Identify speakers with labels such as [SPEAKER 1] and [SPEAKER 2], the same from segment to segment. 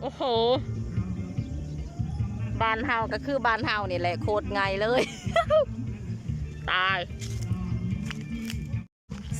[SPEAKER 1] โอ้โหบานเฮาก็คือบานเฮานี่แหละโคตรไงเลย ตาย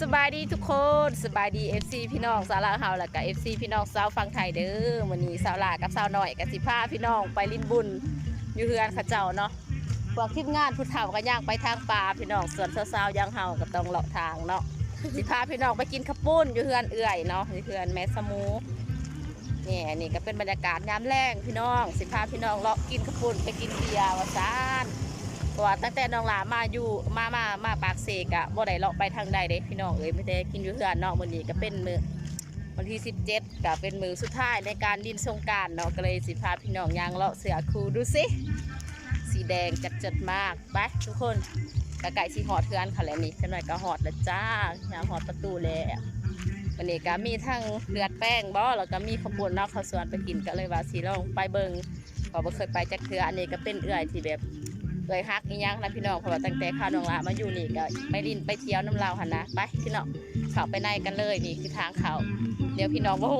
[SPEAKER 1] สบายดีทุกคนสบายดี FC พี่น้องสาวลาเฮาแล้วก็ FC พี่น้องสาวฟังไทยเด้อวันนี้สาวลากับสาวหน่อยกับสิพาพี่น้องไปลินบุญอยู่เฮือนขาเจ้าเนาะพวกทีมงานผู้เฒ่าก็ย่างไปทางป่าพี่น้องส่วนสาวๆย่างเฮาก็ต้องเลาะทางเนาะสิพาพี่น้องไปกินข้าวปุ้นอยู่เฮือนเอื่อยเนาะอยู่เฮือนแม่สมู นี่อันนี้ก็เป็นบรรยากาศยามแรงพี่น้อง สิพาพี่น้องเลาะกินข้าวปุ้นไปกินเบียร์วาซานเพราะว่าตั้งแต่น้องหลามาอยู่มามามาปากเสกอะบ่ได้เลาะไปทางใดเด้พี่น้องเอ้ยไม่ได้กินอยู่เฮือนเนาะมื้อนี้ก็เป็นมือวันที่ 17ก็เป็นมือสุดท้ายในการดินสงกรารเนาะก็เลยสิพาพี่น้องย่างเลาะเสือคูดูสิสีแดงจัดจัดมากไปทุกคนกะไก่สีหอดเฮือนค่ะแล้วนี่จังหน่อยก็หอดแล้วจ้ายางหอดประตูแล้ว วันนี้ก็มีทั้งเลือดแป้งบ่แล้วก็มีขาวบวนนอกข้าวสวนไปกินก็เลยว่าสีลองไปเบิงพอบ่เคยไปจักเทืออันนี้ก็เป็นเอื่อยที่แบบเอยฮักอีหยังนะพี่น้องเพราะว่าตั้งแต่ข้าวน้องละมาอยู่นี่ก็ไปลินไปเที่ยวน้ำลาวหันนะไปพี่น้องเข้าไปในกันเลยนี่คือทางเขาเดี๋ยวพี่น้องโอ้โห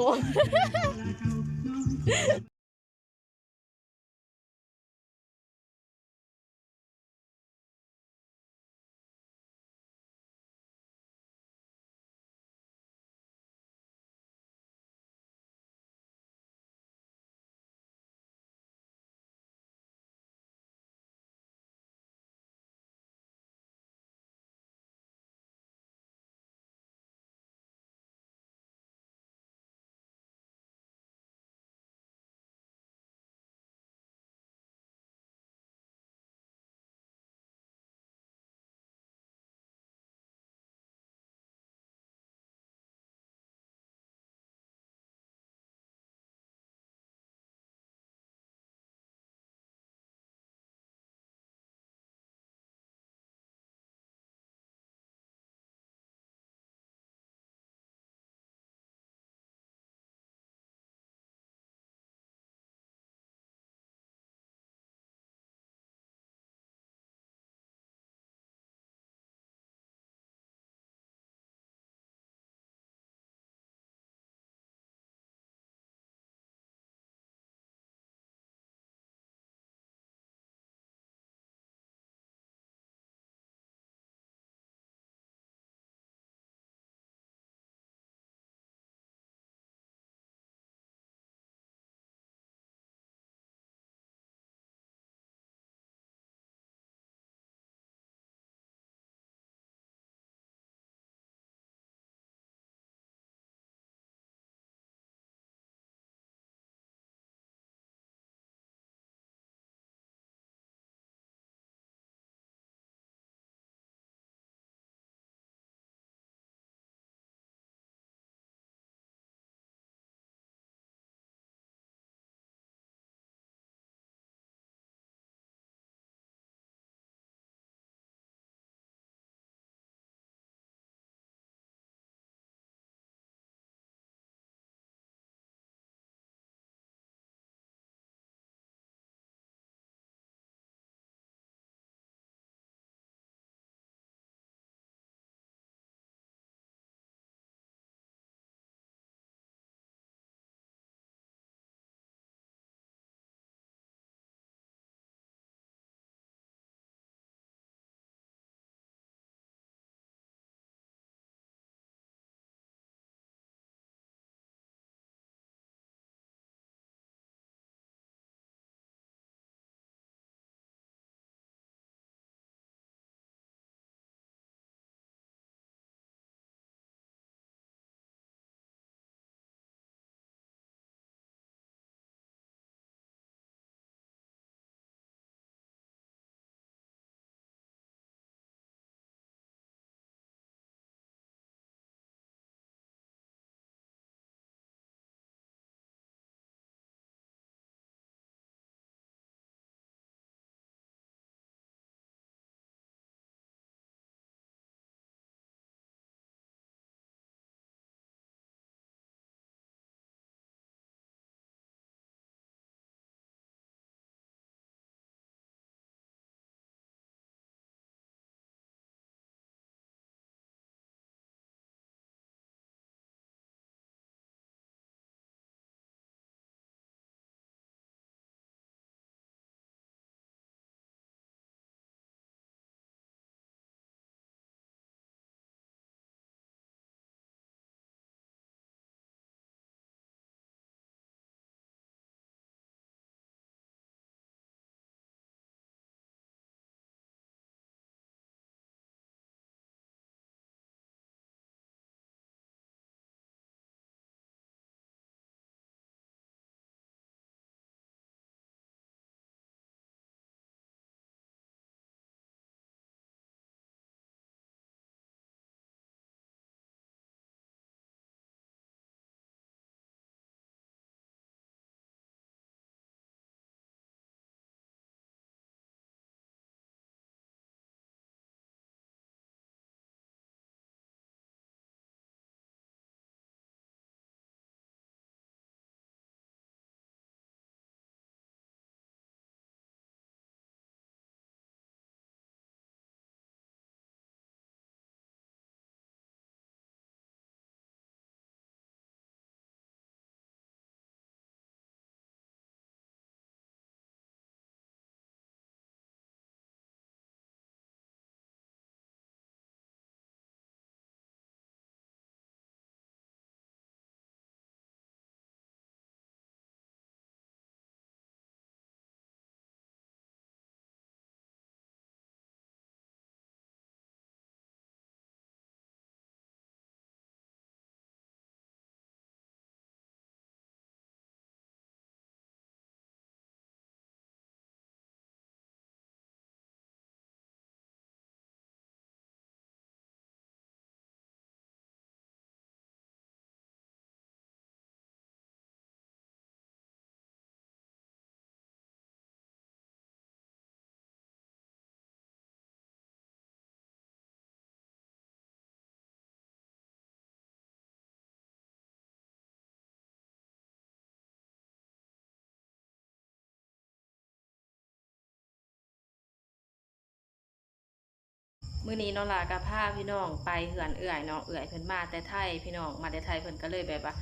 [SPEAKER 1] มื่อนี้เนาะล่ะกับพาพี่น้องไปเหือนเอื่อยเนาะเอื่อยเพิ่นมาแต่ไทยพี่น้องมาแต่ไทยเพิ่นก็เลยแบบว่า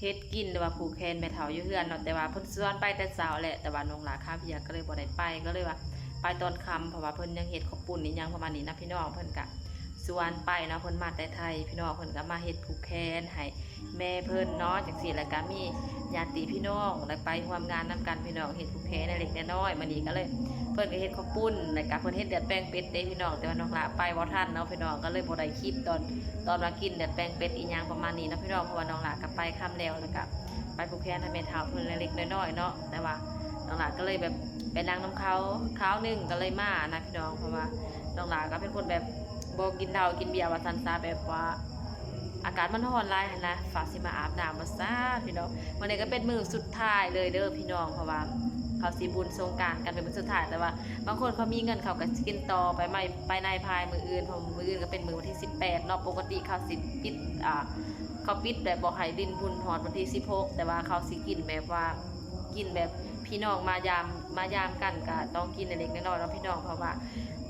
[SPEAKER 1] เฮ็ดกินหรือว่าผูกแขนไปเถาอยู่เหือนเนาะแต่ว่าเพิ่นส่วนไปแต่เช้าแหละแต่ว่าน้องหลาข้าพี่ยาก็เลยบ่ได้ไปก็เลยว่า ไปตอนค่ำเพราะว่าเพิ่นยังเฮ็ดข้าวปุ้นนี่ยังประมาณนี้นะพี่น้องเพิ่นก็ชวนไปเนาะเพิ่นมาแต่ไทย พี่น้องเพิ่นก็มาเฮ็ดผูกแขนให้ แม่เพิ่นเนาะจังซี่แล้วก็มีญาติพี่น้องแล้วไปร่วมงานนํกันพี่น้องเฮ็ดผูกแขนเล็กน้อยมื้อนี้ก็เลย เพิ่นก็เฮ็ดข้าวปุ้นแล้วก็เพิ่นเฮ็ดเดือดแป้งเป็ดเด้พี่น้องแต่ว่าน้องละไปบ่ทันเนาะพี่น้องก็เลยบ่ได้คลิปตอนตอนมากินเดือดแป้งเป็ดอีหยังประมาณนี้นะพี่น้องเพราะว่าน้องละก็ไปค่ำแล้วแล้วก็ไปผูกแขนให้แม่เฒ่าเพิ่นเล็กน้อยเนาะแต่ว่าน้องละก็เลยแบบไปนั่งน้ำเขาคราหนึ่งก็เลยมานะพี่น้องเพราะว่าน้องละก็เป็นคนแบบบ่กินเหล้ากินเบียร์ว่าซันซะแบบว่า อากาศมันร้อนหลายหั้นนะฝากสิมาอาบน้ำมาซะพี่น้องวันนี้ก็เป็นมื้อสุดท้ายเลยเด้อพี่น้องเพราะว่าเขาสีบุญสงการกันเป็นมื้อสุดท้ายแต่ว่า บางคนเขามีเงินเขาก็กินต่อไปไม่ไปในภายมืออื่นเพราะมืออื่นก็เป็นมือวันที่ 18เนาะปกติเขาสิปิดอ่าเขาปิดแบบบ่ให้ดินบุญหอดวันที่ 16 แต่ว่าเขาสิกินแบบว่ากินแบบพี่น้องมายามมายามกันก็ต้องกินเล็กๆน้อยๆเนาะพี่น้องเพราะว่า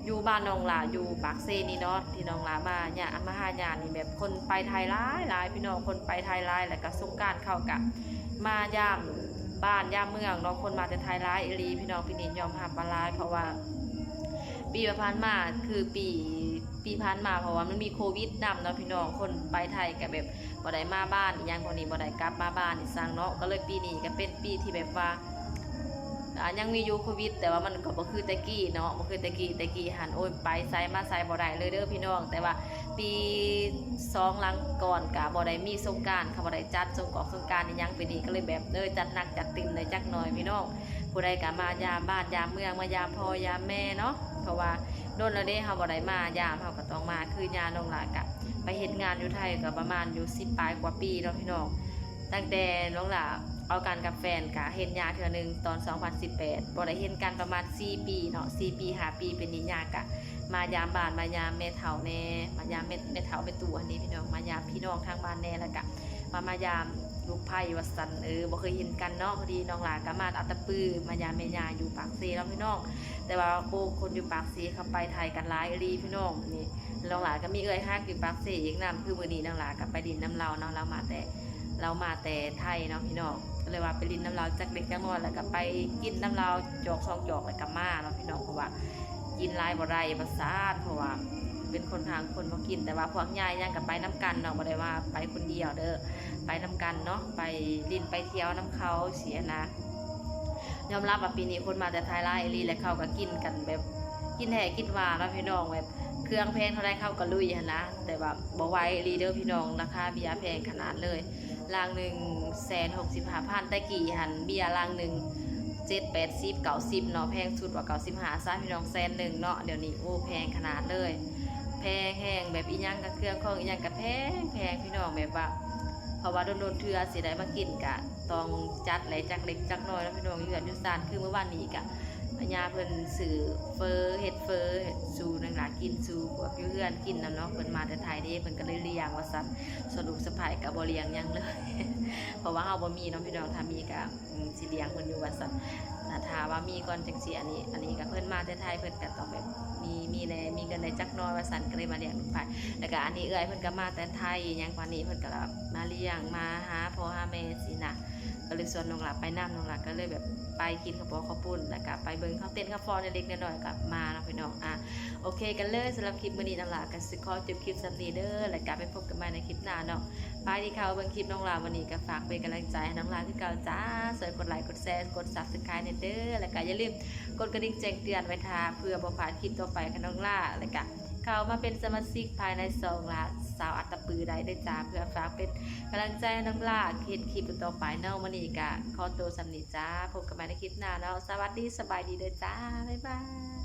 [SPEAKER 1] อยู่บ้านน้องหลาอยู่ปากเซนี่เนาะที่น้องหลามาเนี่ยอมาหาญาณนี่แบบคนไปไทยหลายหลายพี่น้องคนไปไทยหลายแล้วก็สงการเข้ากับมายามบ้านย่ามเมืองเนาะคนมาแต่ไทยร้ายอีหลีพี่น้องพี่นินยอมหับปลายเพราะว่า ปีผ่านมาคือปีปีผ่านมาเพราะว่ามันมีโควิดนำเนาะพี่น้องคนไปไทยกับแบบบ่ได้มาบ้านยังคนนี้บ่ได้กลับมาบ้านอีสร้างเนาะก็เลยปีนี้ก็เป็นปีที่แบบว่า ยังมีอยู่โควิด แต่ว่ามันก็บ่คือแต่กี้เนาะบ่คือแต่กี้แต่กี้หันโอ้ยไปไซมาไซบ่ได้เลยเด้อพี่น้อง แต่ว่าปีสองหลังก่อนก็บ่ได้มีสงการค่ะบ่ได้จัดสงกรานสงการอีหยังไปีนี้ก็เลยแบบเออจัดหนักจัดเต็มเลยจักหน่อยพี่น้อง ผู้ใดก็มายามบ้านยามเมืองมายามพ่อยามแม่เนาะเพราะว่าโดนแล้วเด้เฮาบ่ได้มายามเฮาก็ต้องมาคือยาน้งหลากะไปเฮ็ดงานอยู่ไทยก็ประมาณอยู่10ปลายกว่าปีเนาะพี่น้องตั้งแต่น้งหลา เอากันกับแฟนกะเฮ็ดยาเทือหนึ่งตอน 2018บ่ได้เฮ็ดกันประมาณ 4 ปีเนาะ4ปี5ปีเป็นนิยากะ มายามบ้านมายามแม่เฒ่าแน่มายามแม่แม่เฒ่าแม่ตู่อันนี้พี่น้องมายามพี่น้องทางบ้านแน่แล้วก็มามายามลูกไผ่วัสันเออบ่เคยเห็นกันเนาะพอดีน้องหลาก็มาอัตตปือมายามแม่ยาอยู่ปากเซแล้วพี่น้อง แต่ว่าโอ้คนอยู่ปากเซเขาไปไทยกันหลายอีพี่น้องนี่น้องหลาก็มีเอ้ยฮักอยู่ปากเซอีกนํคือมื้อนี้น้องหลาก็ไปดินน้ำเราเนาะเรามาแต่เรามาแต่ไทยเนาะพี่น้อง เลยว่าไปดินน้ำเราจักเล็กจักน้อยแล้วก็ไปกินน้ำเราจอกสองจอกแล้วก็มาเนาะพี่น้องเพราะว่ากินลายบ่ได้ประสาทเพราะว่าเป็นคนทางคนบ่กินแต่ว่าพวกยายยังกับไปน้ำกันเนาะบ่ได้ว่าไปคนเดียวเด้อไปน้ำกันเนาะไปลินไปเที่ยวน้ำเขาเสียนะยอมรับว่าปีนี้คนมาแต่ไทยหลายอีหลีและเขาก็กินกันแบบกินแห่กินหวานแล้วพี่น้องแบบเครื่องแพงเท่าไรเข้าก็ลุยนนะแต่ว่าบ่ไวอีหลีเด้อพี่น้องราคาเบียร์แพงขนาดเลย ลางหนึ่งแสนหกสิบห้าพันแต่กี่หันเบียร์ลางหนึ่งเจ็ดแปดสิบเก้าสิบเนาะแพงสุดกว่าเก้าสิบห้าซะพี่น้องแสนหนึ่งเนาะเดี๋ยวนี้โอ้แพงขนาดเลย แพงแห้งแบบอีหยังกับเครื่องของอีหยังกับแพงแพงพี่น้องแบบว่าเพราะว่าโดนโดนเทือสิได้มากินกะต้องจัดไหลจักเล็กจักน้อยแล้วพี่น้องอยู่กันอยู่ซานคือเมื่อวานนี้กะ อาญาเพิ่นสื่อเฟอเฮ็ดเฟอสู่นังหลากินสู่พวกอยู่เฮือนกินนำเนาะเพิ่นมาแต่ไทยเด้เพิ่นก็เลยเลี้ยงว่าซั่นสรุปสะพายก็บ่เลี้ยงหยังเลย เพราะว่าเฮาบ่มีเนาะพี่น้องถ้ามีก็สิเลี้ยงเพิ่นอยู่ว่าซั่นถ้าถาว่ามีก่อนจังสีอันนี้ อันนี้ก็เพิ่นมาแต่ไทยเพิ่นก็ต้องแบบมีมีแหน่มีเงินในจักน้อยว่าสันก็เลยมาเลี้ยงลูกไผ่แล้วก็อันนี้เอื้อยเพิ่นก็มาแต่ไทยหยังกว่านี้เพิ่นก็แบมาเลี้ยงมาหาพ่อหาแม่สินะ ก็เลยชวนน้องหลับไปน้ำน้องหลับก็เลยแบบไปกินข้าวปอข้าวปุ้นแล้วก็ไปเบิ่งข้าวเต้นข้าวฟอนเล็กๆน้อยๆกับมาเนาะพี่น้องอะโอเคกันเลยสำหรับคลิปมื้อนี้น้องหลับก็สิขอจบคลิปสำนีเด้อแล้วก็ไปพบกันใหม่ในคลิปหน้าเนาะไปที่เขาเบิ่งคลิปน้องหลาวันนี้ก็ฝากเป็นกำลังใจให้น้องหลาที่เก่าจ้าสวยกดไลค์กดแชร์กด subscribe เนเด้อแล้วก็อย่าลืมกดกระดิ่งแจ้งเตือนไว้ทาเพื่อบ่พลาดคลิปต่อไปของน้องหลาแล้วก็ เข้ามาเป็นสมาชิกภายในสองละสาวอัตตปือได้ได้จ้าเพื่อฝากเป็นกำลังใจน้องลาคิดคลิปต่อไปเนาะวันนี้ก็ขอตัวสำนิจ้าพบกันใหม่ในคลิปหน้าเนาะสวัสดีสบายดีเด้อจ้าบ๊ายบาย